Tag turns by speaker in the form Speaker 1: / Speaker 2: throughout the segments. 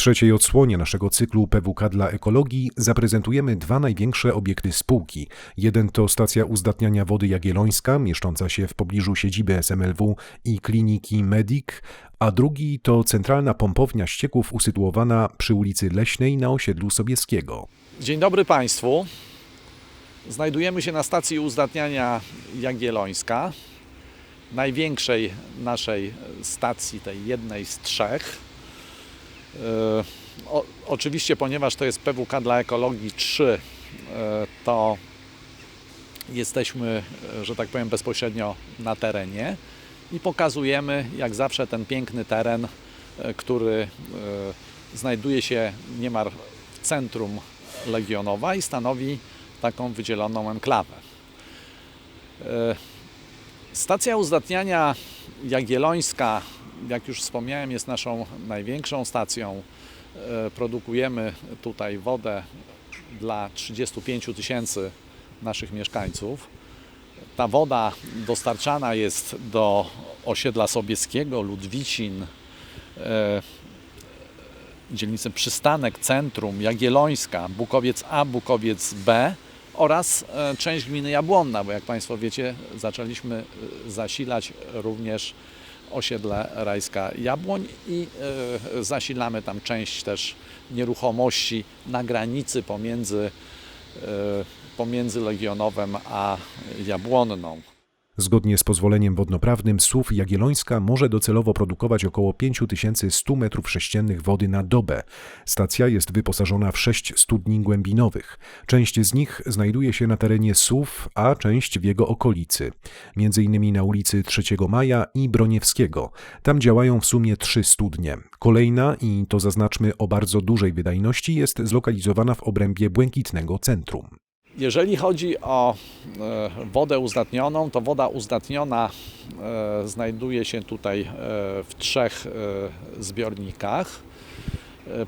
Speaker 1: trzeciej odsłonie naszego cyklu PWK dla ekologii zaprezentujemy dwa największe obiekty spółki. Jeden to stacja uzdatniania wody Jagiellońska, mieszcząca się w pobliżu siedziby SMLW i kliniki Medic, a drugi to centralna pompownia ścieków usytuowana przy ulicy Leśnej na osiedlu Sobieskiego.
Speaker 2: Dzień dobry Państwu. Znajdujemy się na stacji uzdatniania Jagiellońska, największej naszej stacji, tej jednej z trzech. E, O, oczywiście, ponieważ to jest PWK dla ekologii 3, e, to jesteśmy, e, że tak powiem, bezpośrednio na terenie i pokazujemy, jak zawsze, ten piękny teren, który znajduje się niemal w centrum Legionowa i stanowi taką wydzieloną enklawę. Stacja uzdatniania Jagiellońska, jak już wspomniałem, jest naszą największą stacją. E, Produkujemy tutaj wodę dla 35 000 tysięcy naszych mieszkańców. Ta woda dostarczana jest do osiedla Sobieskiego, Ludwicin, e, dzielnicy Przystanek, Centrum, Jagiellońska, Bukowiec A, Bukowiec B oraz e, część gminy Jabłonna, bo jak Państwo wiecie, zaczęliśmy zasilać również osiedle Rajska Jabłoń i e, zasilamy tam część też nieruchomości na granicy pomiędzy, e, pomiędzy Legionowem a Jabłonną.
Speaker 1: Zgodnie z pozwoleniem wodnoprawnym SUW Jagiellońska może docelowo produkować około 5100 m3 wody na dobę. Stacja jest wyposażona w sześć studni głębinowych. Część z nich znajduje się na terenie SUW, a część w jego okolicy, m.in. na ulicy 3 Maja i Broniewskiego. Tam działają w sumie trzy studnie. Kolejna, i to zaznaczmy o bardzo dużej wydajności, jest zlokalizowana w obrębie Błękitnego Centrum.
Speaker 2: Jeżeli chodzi o e, wodę uzdatnioną, to woda uzdatniona e, znajduje się tutaj e, w trzech zbiornikach.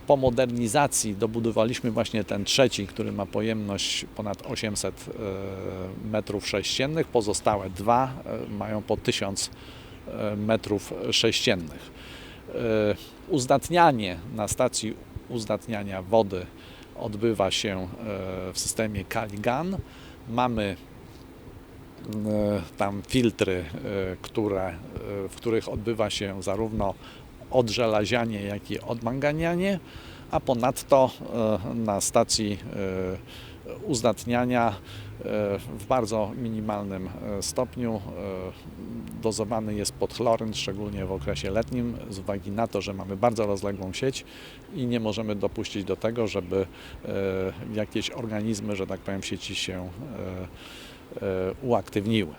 Speaker 2: Po modernizacji dobudowaliśmy właśnie ten trzeci, który ma pojemność ponad 800 e, metrów sześciennych. Pozostałe dwa mają po 1000 e, metrów sześciennych. E, Uzdatnianie na stacji uzdatniania wody odbywa się e, w systemie Caligan. Mamy e, tam filtry, e, które, w których odbywa się zarówno odżelazianie, jak i odmanganianie, a ponadto na stacji uzdatniania e, w bardzo minimalnym e, stopniu e, dozowany jest podchloryn, szczególnie w okresie letnim, z uwagi na to, że mamy bardzo rozległą sieć i nie możemy dopuścić do tego, żeby jakieś organizmy, że tak powiem, sieci się uaktywniły.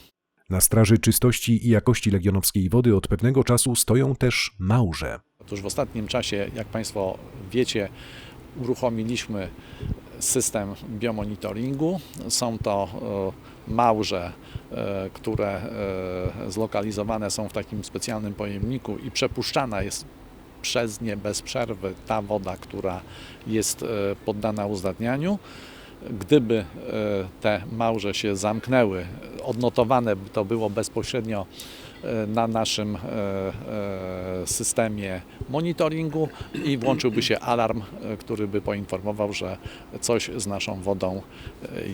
Speaker 1: Na straży czystości i jakości legionowskiej wody od pewnego czasu stoją też małże.
Speaker 2: Otóż w ostatnim czasie, jak Państwo wiecie, uruchomiliśmy system biomonitoringu. Są to e, małże, e, które e, zlokalizowane są w takim specjalnym pojemniku i przepuszczana jest przez nie bez przerwy ta woda, która jest poddana uzdatnianiu. Gdyby te małże się zamknęły, odnotowane by to było bezpośrednio na naszym e, e, systemie monitoringu i włączyłby się alarm, e, który by poinformował, że coś z naszą wodą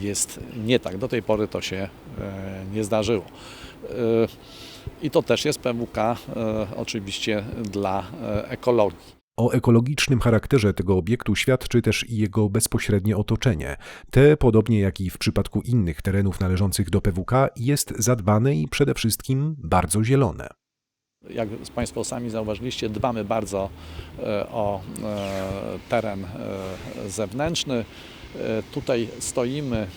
Speaker 2: jest nie tak. Do tej pory to się nie zdarzyło. I to też jest PWK oczywiście dla ekologii.
Speaker 1: O ekologicznym charakterze tego obiektu świadczy też i jego bezpośrednie otoczenie. Te, podobnie jak i w przypadku innych terenów należących do PWK, jest zadbane i przede wszystkim bardzo zielone.
Speaker 2: Jak Państwo sami zauważyliście, dbamy bardzo e, o e, teren e, zewnętrzny. Tutaj stoimy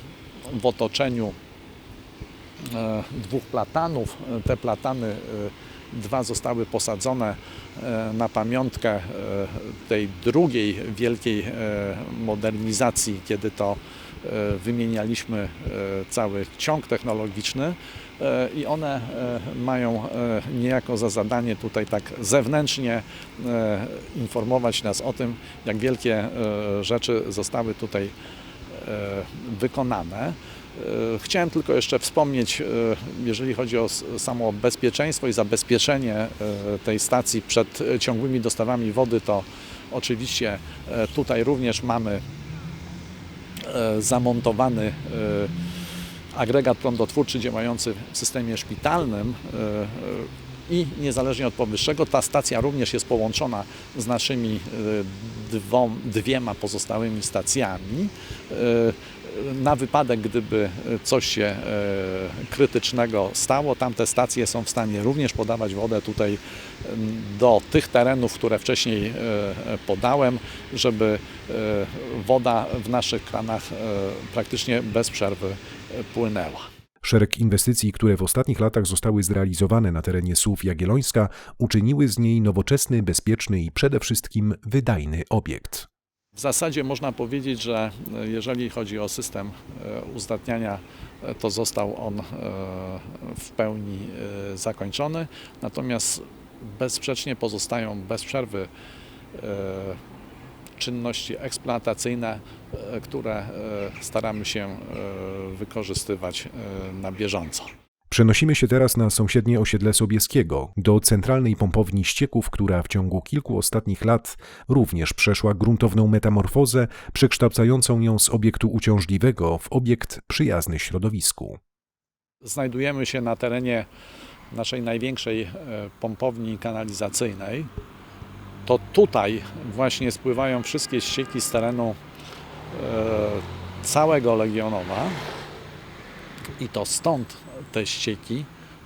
Speaker 2: w otoczeniu dwóch platanów. Te platany, dwa zostały posadzone e, na pamiątkę e, tej drugiej wielkiej e, modernizacji, kiedy to wymienialiśmy cały ciąg technologiczny i one mają niejako za zadanie tutaj tak zewnętrznie informować nas o tym, jak wielkie rzeczy zostały tutaj wykonane. E, Chciałem tylko jeszcze wspomnieć, e, jeżeli chodzi o samo bezpieczeństwo i zabezpieczenie e, tej stacji przed e, ciągłymi dostawami wody, to Oczywiście e, tutaj również mamy e, zamontowany e, agregat prądotwórczy działający w systemie szpitalnym e, e, i niezależnie od powyższego ta stacja również jest połączona z naszymi e, dwom, dwiema pozostałymi stacjami. E, Na wypadek, gdyby coś się e, krytycznego stało, tamte stacje są w stanie również podawać wodę tutaj do tych terenów, które wcześniej e, podałem, żeby e, woda w naszych kranach e, praktycznie bez przerwy e, płynęła.
Speaker 1: Szereg inwestycji, które w ostatnich latach zostały zrealizowane na terenie Słów Jagiellońska, uczyniły z niej nowoczesny, bezpieczny i przede wszystkim wydajny obiekt.
Speaker 2: W zasadzie można powiedzieć, że e, jeżeli chodzi o system e, uzdatniania, e, to został on w pełni zakończony, natomiast bezsprzecznie pozostają bez przerwy czynności eksploatacyjne, e, które e, staramy się e, wykorzystywać na bieżąco.
Speaker 1: Przenosimy się teraz na sąsiednie osiedle Sobieskiego, do centralnej pompowni ścieków, która w ciągu kilku ostatnich lat również przeszła gruntowną metamorfozę, przekształcającą ją z obiektu uciążliwego w obiekt przyjazny środowisku.
Speaker 2: Znajdujemy się na terenie naszej największej pompowni kanalizacyjnej. To tutaj właśnie spływają wszystkie ścieki z terenu e, całego Legionowa i to stąd te ścieki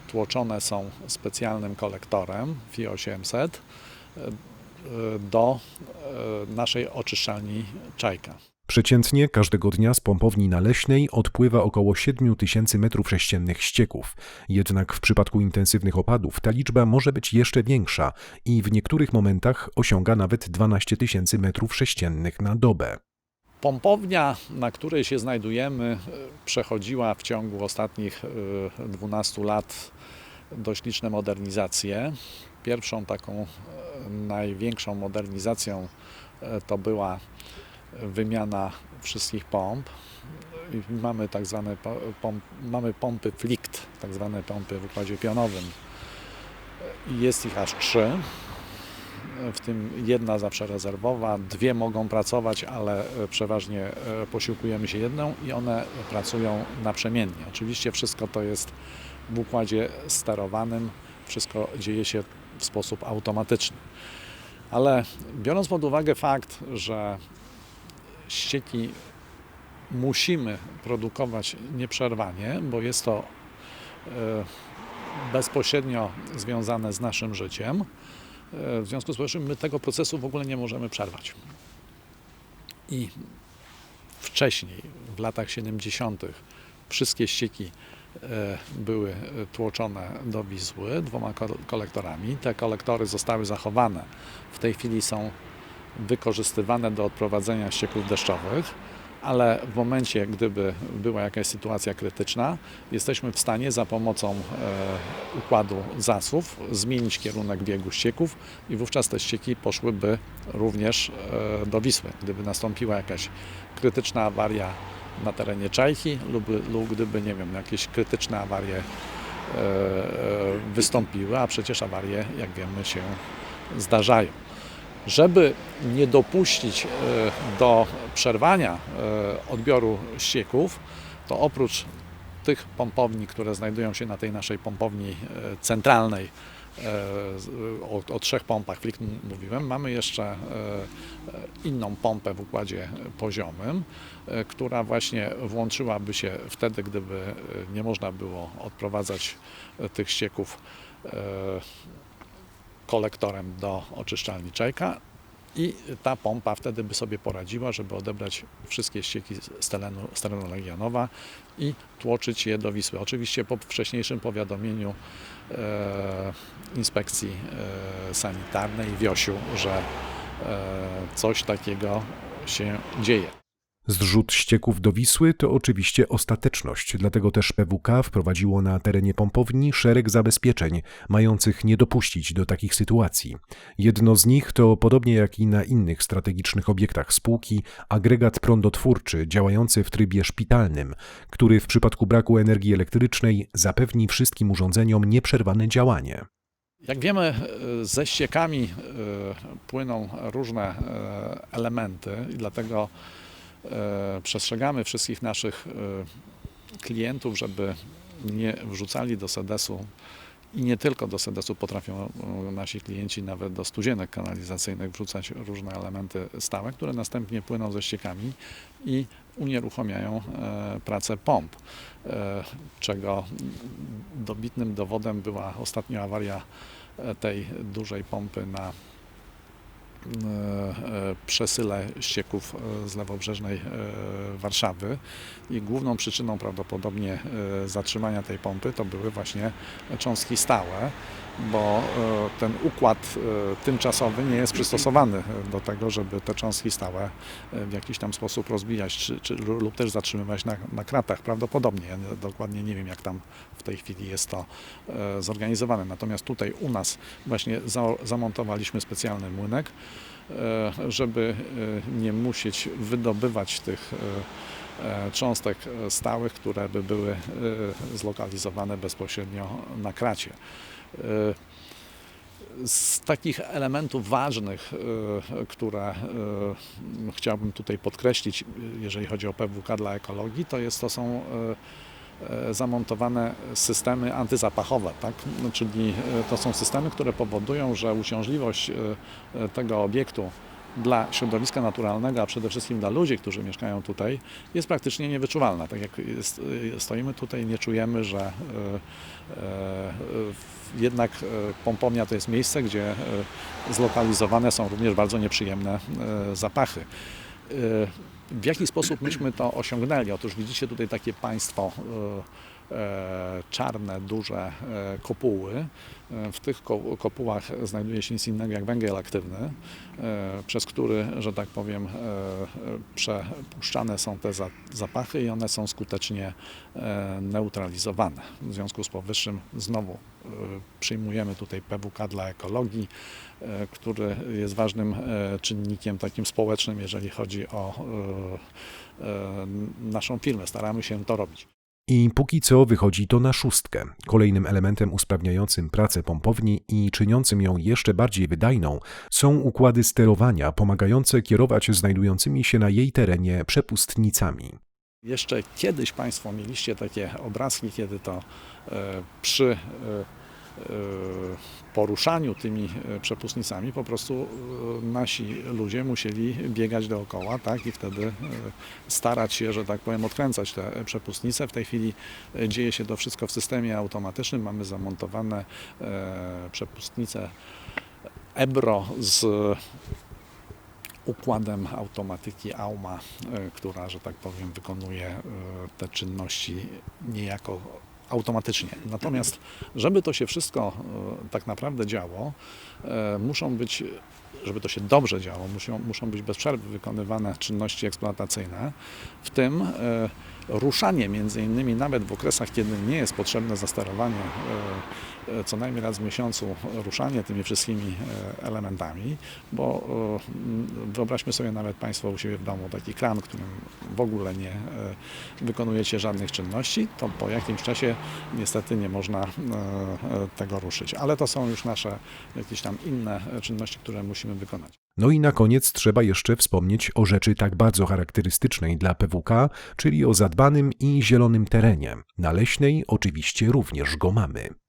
Speaker 2: tłoczone są specjalnym kolektorem FI 800 e, do e, naszej oczyszczalni Czajka.
Speaker 1: Przeciętnie każdego dnia z pompowni naleśnej odpływa około 7 tysięcy m3 ścieków. Jednak w przypadku intensywnych opadów ta liczba może być jeszcze większa i w niektórych momentach osiąga nawet 12 tysięcy m3 na dobę.
Speaker 2: Pompownia, na której się znajdujemy, e, przechodziła w ciągu ostatnich e, 12 lat dość liczne modernizacje. Pierwszą taką e, największą modernizacją e, to była wymiana wszystkich pomp. Mamy tak zwane po- pomp, mamy pompy flikt, tak zwane pompy w układzie pionowym. Jest ich aż trzy w tym jedna zawsze rezerwowa, dwie mogą pracować, ale e, przeważnie e, posiłkujemy się jedną i one pracują naprzemiennie. Oczywiście wszystko to jest w układzie sterowanym, wszystko dzieje się w sposób automatyczny. Ale biorąc pod uwagę fakt, że ścieki musimy produkować nieprzerwanie, bo jest to e, bezpośrednio związane z naszym życiem, E, W związku z powyższym my tego procesu w ogóle nie możemy przerwać. I wcześniej, w latach 70., wszystkie ścieki e, były tłoczone do Wisły dwoma ko- kolektorami. Te kolektory zostały zachowane. W tej chwili są wykorzystywane do odprowadzenia ścieków deszczowych, ale w momencie, gdyby była jakaś sytuacja krytyczna, jesteśmy w stanie za pomocą e, układu zasów zmienić kierunek biegu ścieków i wówczas te ścieki poszłyby również e, do Wisły. Gdyby nastąpiła jakaś krytyczna awaria na terenie Czajki lub, lub gdyby, nie wiem, jakieś krytyczne awarie e, e, wystąpiły, a przecież awarie, jak wiemy, się zdarzają. Żeby nie dopuścić e, do przerwania e, odbioru ścieków, to oprócz tych pompowni, które znajdują się na tej naszej pompowni e, centralnej, o, o trzech pompach, m- mówiłem, mamy jeszcze inną pompę w układzie poziomym, która właśnie włączyłaby się wtedy, gdyby nie można było odprowadzać tych ścieków kolektorem do oczyszczalni Czajka i ta pompa wtedy by sobie poradziła, żeby odebrać wszystkie ścieki z terenu, z terenu Legionowa i tłoczyć je do Wisły. Oczywiście po wcześniejszym powiadomieniu e, inspekcji e, sanitarnej Wiosiu, że e, coś takiego się dzieje.
Speaker 1: Zrzut ścieków do Wisły to oczywiście ostateczność, dlatego też PWK wprowadziło na terenie pompowni szereg zabezpieczeń, mających nie dopuścić do takich sytuacji. Jedno z nich to, podobnie jak i na innych strategicznych obiektach spółki, agregat prądotwórczy działający w trybie szpitalnym, który w przypadku braku energii elektrycznej zapewni wszystkim urządzeniom nieprzerwane działanie.
Speaker 2: Jak wiemy, e, ze ściekami e, płyną różne e, elementy i dlatego przestrzegamy wszystkich naszych e, klientów, żeby nie wrzucali do sedesu i nie tylko do sedesu potrafią e, nasi klienci nawet do studzienek kanalizacyjnych wrzucać różne elementy stałe, które następnie płyną ze ściekami i unieruchamiają e, pracę pomp, e, czego dobitnym dowodem była ostatnia awaria e, tej dużej pompy na e, e, przesyle ścieków e, z lewobrzeżnej e, Warszawy. I główną przyczyną prawdopodobnie e, zatrzymania tej pompy to były właśnie cząstki stałe, bo e, ten układ e, tymczasowy nie jest przystosowany do tego, żeby te cząstki stałe e, w jakiś tam sposób rozbijać czy, czy, lub też zatrzymywać na, na kratach. Prawdopodobnie, ja nie- dokładnie nie wiem jak tam w tej chwili jest to e, zorganizowane. Natomiast tutaj u nas właśnie za, zamontowaliśmy specjalny młynek, e, żeby e, nie musieć wydobywać tych e, e, cząstek e, stałych, które by były e, zlokalizowane bezpośrednio na kracie. E, Z takich elementów ważnych, e, które e, chciałbym tutaj podkreślić, jeżeli chodzi o PWK dla ekologii, to jest to są zamontowane systemy antyzapachowe, tak? Czyli to są systemy, które powodują, że uciążliwość tego obiektu dla środowiska naturalnego, a przede wszystkim dla ludzi, którzy mieszkają tutaj, jest praktycznie niewyczuwalna. Tak jak e, stoimy tutaj, nie czujemy, że e, e, jednak pompownia to jest miejsce, gdzie zlokalizowane są również bardzo nieprzyjemne zapachy. W jaki sposób myśmy to osiągnęli? Otóż widzicie tutaj takie państwo czarne, duże e, kopuły. E, W tych ko- kopułach znajduje się nic innego jak węgiel aktywny, e, przez który, że tak powiem, e, e, przepuszczane są te za- zapachy i one są skutecznie e, neutralizowane. W związku z powyższym znowu e, przyjmujemy tutaj PWK dla ekologii, e, który jest ważnym e, czynnikiem takim społecznym, jeżeli chodzi o e, e, naszą firmę. Staramy się to robić.
Speaker 1: I póki co wychodzi to na szóstkę. Kolejnym elementem usprawniającym pracę pompowni i czyniącym ją jeszcze bardziej wydajną są układy sterowania pomagające kierować znajdującymi się na jej terenie przepustnicami.
Speaker 2: Jeszcze kiedyś Państwo mieliście takie obrazki, kiedy to e, przy e, poruszaniu tymi e, przepustnicami po prostu e, nasi ludzie musieli biegać dookoła tak, i wtedy e, starać się, że tak powiem, odkręcać te przepustnice. W tej chwili dzieje się to wszystko w systemie automatycznym. Mamy zamontowane przepustnice EBRO z układem automatyki AUMA, która, że tak powiem, wykonuje te czynności niejako automatycznie. Natomiast, żeby to się wszystko e, tak naprawdę działo, e, muszą być, żeby to się dobrze działo, muszą, muszą być bez przerwy wykonywane czynności eksploatacyjne, w tym e, ruszanie między innymi nawet w okresach, kiedy nie jest potrzebne zasterowanie e, e, co najmniej raz w miesiącu ruszanie tymi wszystkimi e, elementami, bo wyobraźmy sobie nawet Państwo u siebie w domu taki kran, którym w ogóle nie wykonujecie żadnych czynności, to po jakimś czasie niestety nie można tego ruszyć. Ale to są już nasze jakieś tam inne czynności, które musimy wykonać.
Speaker 1: No i na koniec trzeba jeszcze wspomnieć o rzeczy tak bardzo charakterystycznej dla PWK, czyli o zadbanym i zielonym terenie. Na Leśnej oczywiście również go mamy.